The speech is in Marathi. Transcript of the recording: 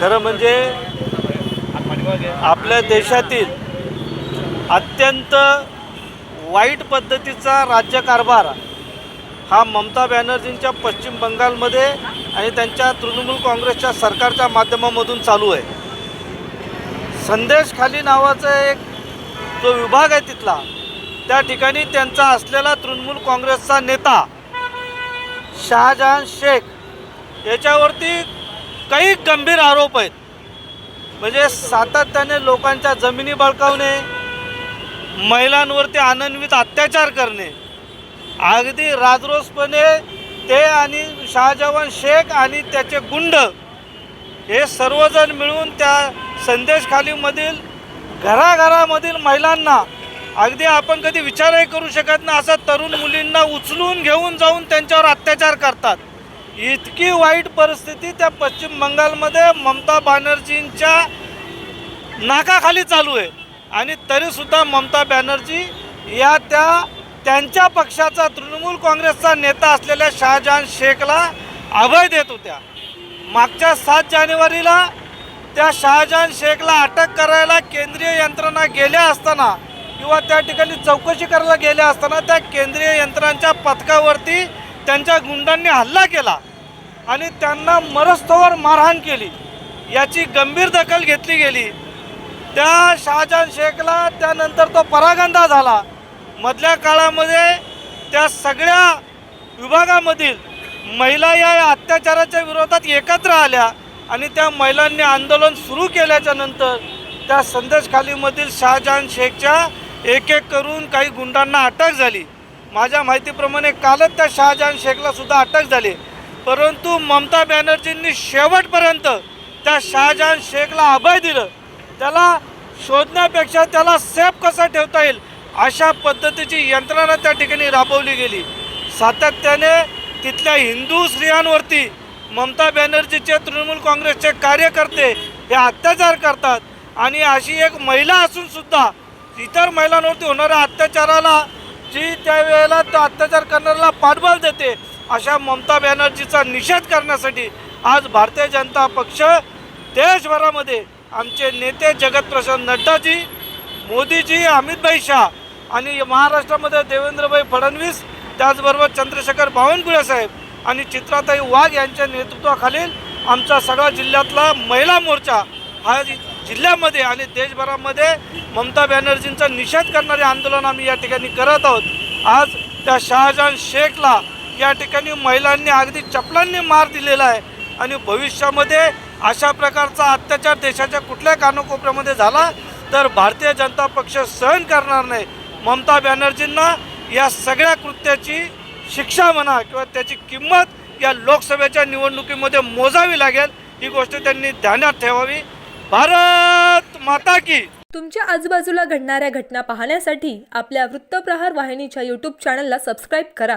खरं म्हणजे आपल्या देशातील अत्यंत वाईट पद्धतीचा राज्यकारभार हा ममता बॅनर्जींच्या पश्चिम बंगालमध्ये आणि त्यांच्या तृणमूल काँग्रेसच्या सरकारच्या माध्यमामधून चालू आहे. संदेश खाली नावाचा एक जो विभाग आहे तिथला त्या ठिकाणी त्यांचा असलेला तृणमूल काँग्रेसचा नेता शहाजहान शेख याच्यावरती काही गंभीर आरोप आहेत. म्हणजे सातत्याने लोकांच्या जमिनी बळकावणे महिलांवरती आनंदवित अत्याचार करणे अगदी राजरोसपणे ते आणि शहाजवान शेख आणि त्याचे गुंड हे सर्वजण मिळून त्या संदेशखालीमधील घराघरामधील महिलांना अगदी आपण कधी विचारही करू शकत नाही असा तरुण मुलींना उचलून घेऊन जाऊन त्यांच्यावर अत्याचार करतात. इतकी वाईट परिस्थिती त्या पश्चिम बंगालमध्ये ममता बॅनर्जींच्या नाकाखाली चालू आहे. आणि तरीसुद्धा ममता बॅनर्जी या त्या त्यांच्या पक्षाचा तृणमूल काँग्रेसचा नेता असलेल्या शहाजहान शेखला अभय देत होत्या. मागच्या सात जानेवारीला त्या शहाजहान शेखला अटक करायला केंद्रीय यंत्रणा गेल्या असताना किंवा त्या ठिकाणी चौकशी करायला गेल्या असताना त्या केंद्रीय यंत्रणांच्या पथकावरती त्यांच्या गुंडांनी हल्ला केला. आणि त्यांना मरस्तोवर मारहाण केली. याची गंभीर दखल घेतली गेली. त्या शहाजहान शेखला त्यानंतर तो परागंदा झाला. मधल्या काळामध्ये त्या सगळ्या विभागामधील महिला या अत्याचाराच्या विरोधात एकत्र आल्या आणि त्या महिलांनी आंदोलन सुरू केल्याच्यानंतर त्या संदेशखालीमधील शहाजहान शेखच्या एक एक करून काही गुंडांना अटक झाली. माझ्या माहितीप्रमाणे कालच त्या शहाजहान शेखला सुद्धा अटक झाली. परंतु ममता बॅनर्जींनी शेवटपर्यंत त्या शहाजहान शेखला अभय दिलं. त्याला शोधण्यापेक्षा त्याला सेफ कसा ठेवता येईल अशा पद्धतीची यंत्रणा त्या ठिकाणी राबवली गेली. सातत्याने तिथल्या हिंदू स्त्रियांवरती ममता बॅनर्जीचे तृणमूल काँग्रेसचे कार्यकर्ते हे अत्याचार करतात आणि अशी एक महिला असूनसुद्धा इतर महिलांवरती होणाऱ्या अत्याचाराला जी त्यावेळेला तो अत्याचार करणाऱ्याला पाठबळ देते अशा ममता बॅनर्जीचा निषेध करण्यासाठी आज भारतीय जनता पक्ष देशभरामध्ये आमचे नेते जगतप्रसाद नड्डाजी मोदीजी अमितभाई शाह आणि महाराष्ट्रामध्ये देवेंद्रभाई फडणवीस त्याचबरोबर चंद्रशेखर बावनकुळे साहेब आणि चित्राताई वाघ यांच्या नेतृत्वाखालील आमचा सगळा जिल्ह्यातला महिला मोर्चा हा जिल्ह्यामध्ये आणि देशभरामध्ये ममता बॅनर्जींचा निषेध करणारे आंदोलन आम्ही या ठिकाणी करत आहोत. आज त्या शहाजहान शेखला या ठिकाणी महिलांनी अगदी चपलांनी मार दिलेला आहे. आणि भविष्यामध्ये अशा प्रकारचा अत्याचार देशाच्या कुठल्या कानाकोपऱ्यामध्ये झाला तर भारतीय जनता पक्ष सहन करणार नाही. ममता बॅनर्जींना या सगळ्या कृत्याची शिक्षा म्हणा किंवा त्याची किंमत या लोकसभेच्या निवडणुकीमध्ये मोजावी लागेल ही गोष्ट त्यांनी ध्यानात ठेवावी. भारत माता की तुमच्या आजूबाजूला घडणाऱ्या घटना पाहण्यासाठी आपल्या वृत्तप्रहार वाहिनीच्या यूट्यूब चॅनलला सबस्क्राईब करा.